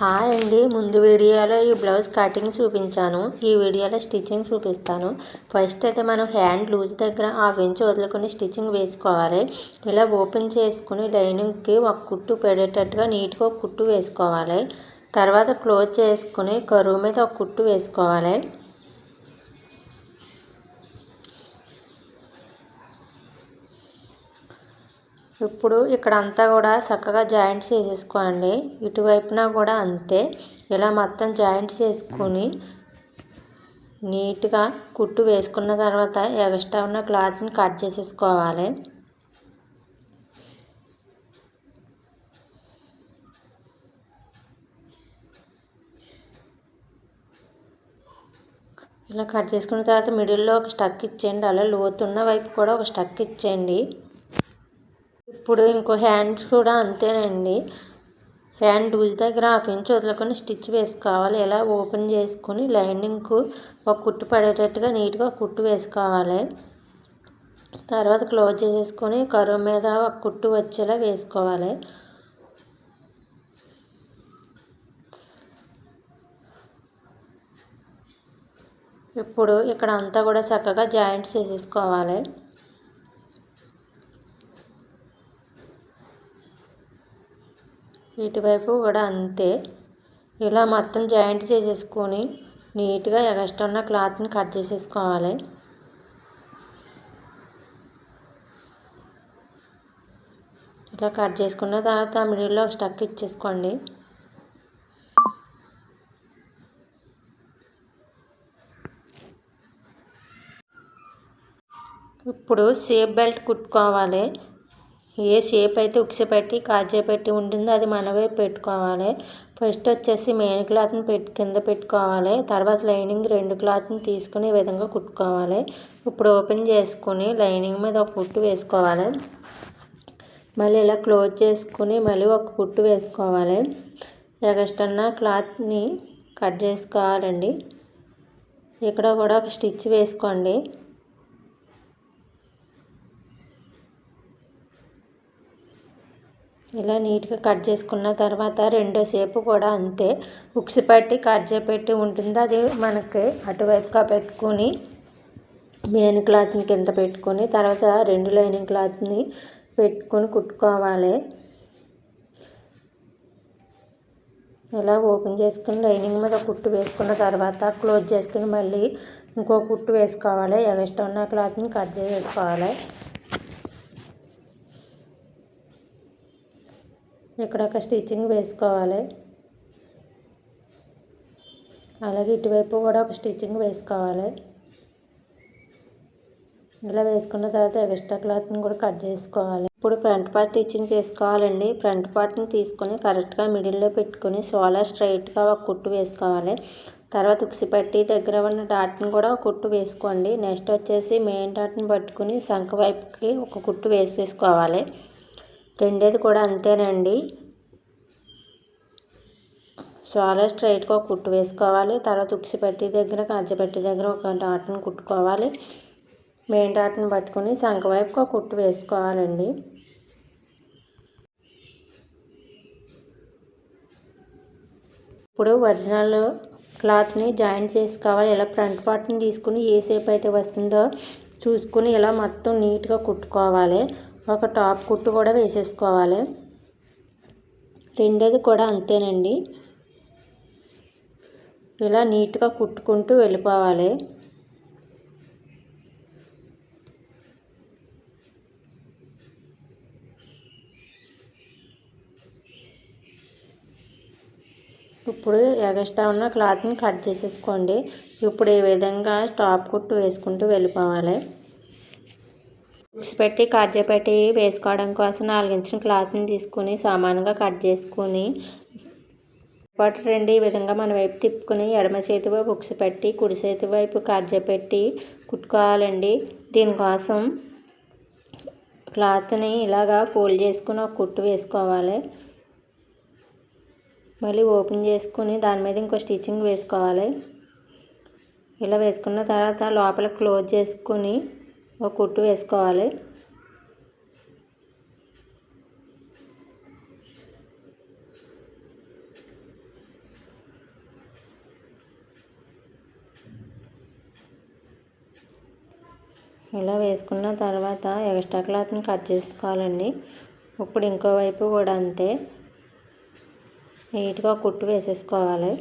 Hi అండి. ముందు వీడియోలో ఈ బ్లౌజ్ కటింగ్ చూపించాను. ఈ వీడియోలో స్టిచ్చింగ్ చూపిస్తాను. ఫస్ట్ అయితే మనం హ్యాండ్ లూజ్ దగ్గర హాఫ్ ఇంచ్ వదులుకొని స్టిచ్చింగ్ వేసుకోవాలి. ఇలా ఓపెన్ చేసుకుని లైనింగ్కి ఒక కుట్టు పెడేటట్టుగా నీట్గా ఒక కుట్టు వేసుకోవాలి. తర్వాత క్లోజ్ చేసుకుని కరువు మీద ఒక కుట్టు వేసుకోవాలి. ఇప్పుడు ఇక్కడ అంతా కూడా చక్కగా జాయింట్స్ వేసేసుకోండి ఇటువైపున కూడా అంతే. ఇలా మొత్తం జాయింట్స్ వేసుకొని నీట్గా కుట్టు వేసుకున్న తర్వాత ఎక్స్ట్రా ఉన్న క్లాత్ని కట్ చేసేసుకోవాలి. ఇలా కట్ చేసుకున్న తర్వాత మిడిల్లో ఒక స్టక్ ఇచ్చేయండి. అలా లోతున్న వైపు కూడా ఒక స్టక్ ఇచ్చేయండి. ఇప్పుడు ఇంకో హ్యాండ్స్ కూడా అంతేనండి. హ్యాండ్ డూల్ దగ్గర హాఫ్ ఇంచ్ వదులుకొని స్టిచ్ వేసుకోవాలి. ఇలా ఓపెన్ చేసుకుని లైనింగ్కు ఒక కుట్టు పడేటట్టుగా నీట్గా కుట్టు వేసుకోవాలి. తర్వాత క్లోజ్ చేసేసుకొని కరువు మీద ఒక కుట్టు వచ్చేలా వేసుకోవాలి. ఇప్పుడు ఇక్కడ అంతా కూడా చక్కగా జాయింట్స్ వేసేసుకోవాలి ఇటువైపు కూడా అంతే. ఇలా మొత్తం జాయింట్ చేసేసుకొని నీట్గా ఎగస్ట్రా ఉన్న క్లాత్ని కట్ చేసేసుకోవాలి. ఇలా కట్ చేసుకున్న తర్వాత మిడిల్లో స్టక్ ఇచ్చేసుకోండి. ఇప్పుడు సేఫ్ బెల్ట్ కుట్టుకోవాలి. ఏ షేప్ అయితే ఉక్స కాజేపెట్టి పెట్టి ఉంటుందో అది మన వైపు పెట్టుకోవాలి. ఫస్ట్ వచ్చేసి మెయిన్ క్లాత్ని పెట్టి కింద పెట్టుకోవాలి. తర్వాత లైనింగ్ రెండు క్లాత్ని తీసుకుని ఈ విధంగా కుట్టుకోవాలి. ఇప్పుడు ఓపెన్ చేసుకుని లైనింగ్ మీద ఒక కుట్టు వేసుకోవాలి. మళ్ళీ ఇలా క్లోజ్ చేసుకుని మళ్ళీ ఒక కుట్టు వేసుకోవాలి. ఎగస్టన్న క్లాత్ని కట్ చేసుకోవాలండి. ఇక్కడ కూడా ఒక స్టిచ్ వేసుకోండి. ఇలా నీట్గా కట్ చేసుకున్న తర్వాత రెండో సేపు కూడా అంతే. ఉక్స్ పట్టి కట్ చేపెట్టి ఉంటుంది. అది మనకి అటువైపుగా పెట్టుకుని మెయిన్ క్లాత్ని కింద పెట్టుకొని తర్వాత రెండు లైనింగ్ క్లాత్ని పెట్టుకొని కుట్టుకోవాలి. ఇలా ఓపెన్ చేసుకుని లైనింగ్ మీద కుట్టు వేసుకున్న తర్వాత క్లోజ్ చేసుకుని మళ్ళీ ఇంకో కుట్టు వేసుకోవాలి. ఎగస్ట్రా ఉన్న క్లాత్ని కట్ చేసుకోవాలి ఇక్కడ ఒక స్టిచ్చింగ్ వేసుకోవాలి. అలాగే ఇటువైపు కూడా ఒక స్టిచ్చింగ్ వేసుకోవాలి. ఇలా వేసుకున్న తర్వాత ఎక్స్ట్రా క్లాత్ని కూడా కట్ చేసుకోవాలి. ఇప్పుడు ఫ్రంట్ పార్ట్ స్టిచ్చింగ్ చేసుకోవాలండి. ఫ్రంట్ పార్ట్ని తీసుకొని కరెక్ట్గా మిడిల్లో పెట్టుకొని సోలా స్ట్రైట్గా ఒక కుట్టు వేసుకోవాలి. తర్వాత ఉక్సిపట్టి దగ్గర ఉన్న డాట్ని కూడా ఒక కుట్టు వేసుకోండి. నెక్స్ట్ వచ్చేసి మెయిన్ డాట్ని పట్టుకుని సంఖ వైపుకి ఒక కుట్టు వేసేసుకోవాలి. రెండేది కూడా అంతేనండి. చాలా స్ట్రైట్గా కుట్టు వేసుకోవాలి. తర్వాత ఉక్సి పట్టి దగ్గర కజ్జపట్టి దగ్గర ఒక డాట్ని కుట్టుకోవాలి. మెయిన్ డాట్ని పట్టుకొని సంఖ వైపుగా కుట్టు వేసుకోవాలండి. ఇప్పుడు ఒరిజినల్ క్లాత్ని జాయింట్ చేసుకోవాలి. ఇలా ఫ్రంట్ పార్ట్ని తీసుకుని ఏ షేప్ అయితే వస్తుందో చూసుకుని ఇలా మొత్తం నీట్గా కుట్టుకోవాలి. ఒక టాప్ కుట్టు కూడా వేసేసుకోవాలి. రెండోది కూడా అంతేనండి. ఇలా నీట్గా కుట్టుకుంటూ వెళ్ళిపోవాలి. ఇప్పుడు ఎగస్ట్రా ఉన్న క్లాత్ని కట్ చేసేసుకోండి. ఇప్పుడు ఈ విధంగా టాప్ కుట్టు వేసుకుంటూ వెళ్ళిపోవాలి. బుక్స్ పెట్టి కట్ పెట్టి వేసుకోవడం కోసం నాలుగించిన క్లాత్ని తీసుకుని సమానంగా కట్ చేసుకుని పాటు రెండు ఈ విధంగా మన వైపు తిప్పుకుని ఎడమ చేతి వైపు బుక్స్ పెట్టి కుడి చేతి వైపు కట్ పెట్టి కుట్టుకోవాలండి. దీనికోసం క్లాత్ని ఇలాగా ఫోల్డ్ చేసుకుని ఒక కుట్టు వేసుకోవాలి. మళ్ళీ ఓపెన్ చేసుకుని దాని మీద ఇంకో స్టిచ్చింగ్ వేసుకోవాలి. ఇలా వేసుకున్న తర్వాత లోపల క్లోజ్ చేసుకుని ఒక కుట్టు వేసుకోవాలి. ఇలా వేసుకున్న తర్వాత ఎక్స్ట్రా క్లాత్ని కట్ చేసుకోవాలండి. ఇప్పుడు ఇంకోవైపు కూడా అంతే. నీట్గా కుట్టు వేసేసుకోవాలి.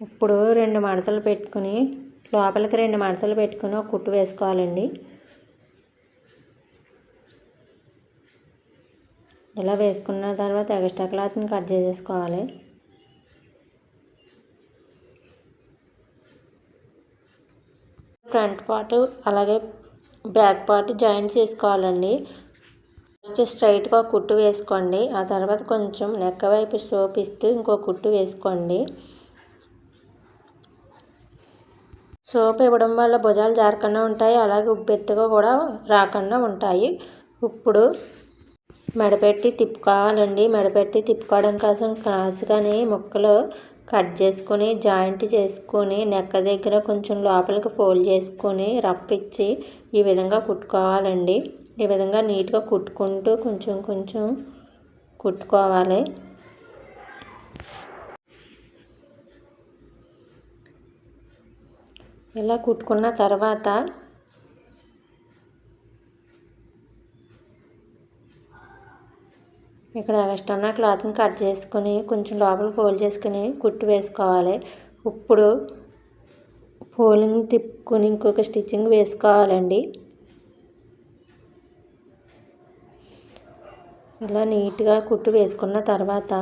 ఇప్పుడు రెండు మడతలు పెట్టుకుని లోపలికి రెండు మడతలు పెట్టుకుని ఒక కుట్టు వేసుకోవాలండి. ఇలా వేసుకున్న తర్వాత ఎక్స్ట్రా క్లాత్ని కట్ చేసేసుకోవాలి. ఫ్రంట్ పార్ట్ అలాగే బ్యాక్ పార్ట్ జాయింట్ చేసుకోవాలండి. ఫస్ట్ స్ట్రైట్గా కుట్టు వేసుకోండి. ఆ తర్వాత కొంచెం నెక్క వైపు సోపిస్తూ ఇంకో కుట్టు వేసుకోండి. సోప్ ఇవ్వడం వల్ల భుజాలు జారకుండా ఉంటాయి. అలాగే ఉబ్బెత్తుగా కూడా రాకుండా ఉంటాయి. ఇప్పుడు మెడపెట్టి తిప్పుకోవాలండి. మెడపెట్టి తిప్పుకోవడం కోసం కాసుగానే ముక్కలు కట్ చేసుకుని జాయింట్ చేసుకొని నెక్క దగ్గర కొంచెం లోపలికి ఫోల్డ్ చేసుకొని రప్పిచ్చి ఈ విధంగా కుట్టుకోవాలండి. ఈ విధంగా నీట్గా కుట్టుకుంటూ కొంచెం కొంచెం కుట్టుకోవాలి. ఇలా కుట్టుకున్న తర్వాత ఇక్కడ ఎక్స్ట్రా క్లాత్ని కట్ చేసుకుని కొంచెం లోపల ఫోల్డ్ చేసుకుని కుట్టు వేసుకోవాలి. ఇప్పుడు ఫోల్డింగ్ తిప్పుకొని ఇంకొక స్టిచ్చింగ్ వేసుకోవాలండి. ఇలా నీట్గా కుట్టు వేసుకున్న తర్వాత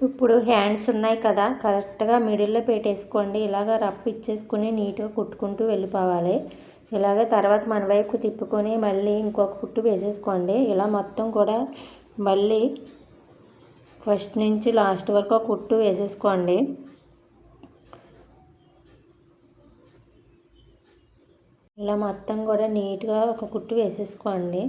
ఇప్పుడు హ్యాండ్స్ ఉన్నాయి కదా కరెక్ట్గా మిడిల్లో పెట్టేసుకోండి. ఇలాగ రఫ్ ఇచ్చేసుకుని నీట్గా కుట్టుకుంటూ వెళ్ళిపోవాలి. ఇలాగ తర్వాత మన వైపు తిప్పుకొని మళ్ళీ ఇంకొక కుట్టు వేసేసుకోండి. ఇలా మొత్తం కూడా మళ్ళీ ఫస్ట్ నుంచి లాస్ట్ వరకు కుట్టు వేసేసుకోండి. ఇలా మొత్తం కూడా నీట్గా ఒక కుట్టు వేసేసుకోండి.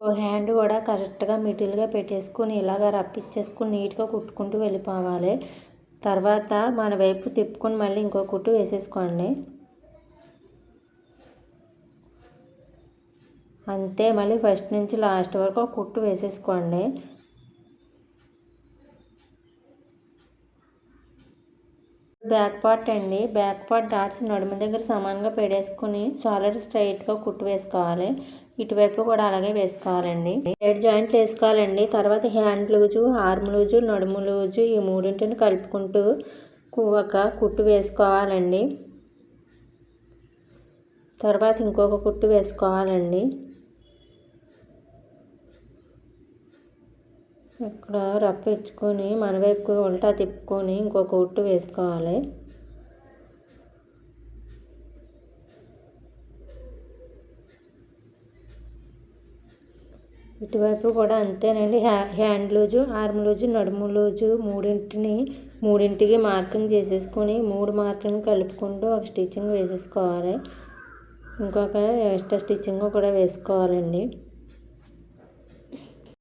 ఓ హ్యాండ్ కూడా కరెక్ట్గా మిడిల్గా పెట్టేసుకుని ఇలాగ రప్పిచ్చేసుకుని నీట్గా కుట్టుకుంటూ వెళ్ళిపోవాలి. తర్వాత మన వైపు తిప్పుకొని మళ్ళీ ఇంకో కుట్టు వేసేసుకోండి. అంతే మళ్ళీ ఫస్ట్ నుంచి లాస్ట్ వరకు కుట్టు వేసేసుకోండి. బ్యాక్ పార్ట్ అండి. బ్యాక్ పార్ట్ డాట్స్ నడుము దగ్గర సమానంగా పెడేసుకుని సాలిడ్ స్ట్రైట్గా కుట్టు వేసుకోవాలి. ఇటువైపు కూడా అలాగే వేసుకోవాలండి. హెడ్ జాయింట్లు వేసుకోవాలండి. తర్వాత హ్యాండ్ లూజు ఆర్మ్ లూజు నడుము లూజు ఈ మూడింటిని కలుపుకుంటూ ఒక కుట్టు వేసుకోవాలండి. తర్వాత ఇంకొక కుట్టు వేసుకోవాలండి. ఇక్కడ రఫ్ ఇచ్చుకొని మన వైపుకు ఉల్టా తిప్పుకొని ఇంకొక ఉట్టు వేసుకోవాలి. ఇటువైపు కూడా అంతేనండి. హ్యా హ్యాండ్ లూజు ఆర్మ్ లూజు నడుము లూజు మూడింటిని మూడింటికి మార్కింగ్ చేసేసుకొని మూడు మార్కింగ్ కలుపుకుంటూ ఒక స్టిచ్చింగ్ వేసేసుకోవాలి. ఇంకొక ఎక్స్ట్రా స్టిచ్చింగ్ కూడా వేసుకోవాలండి.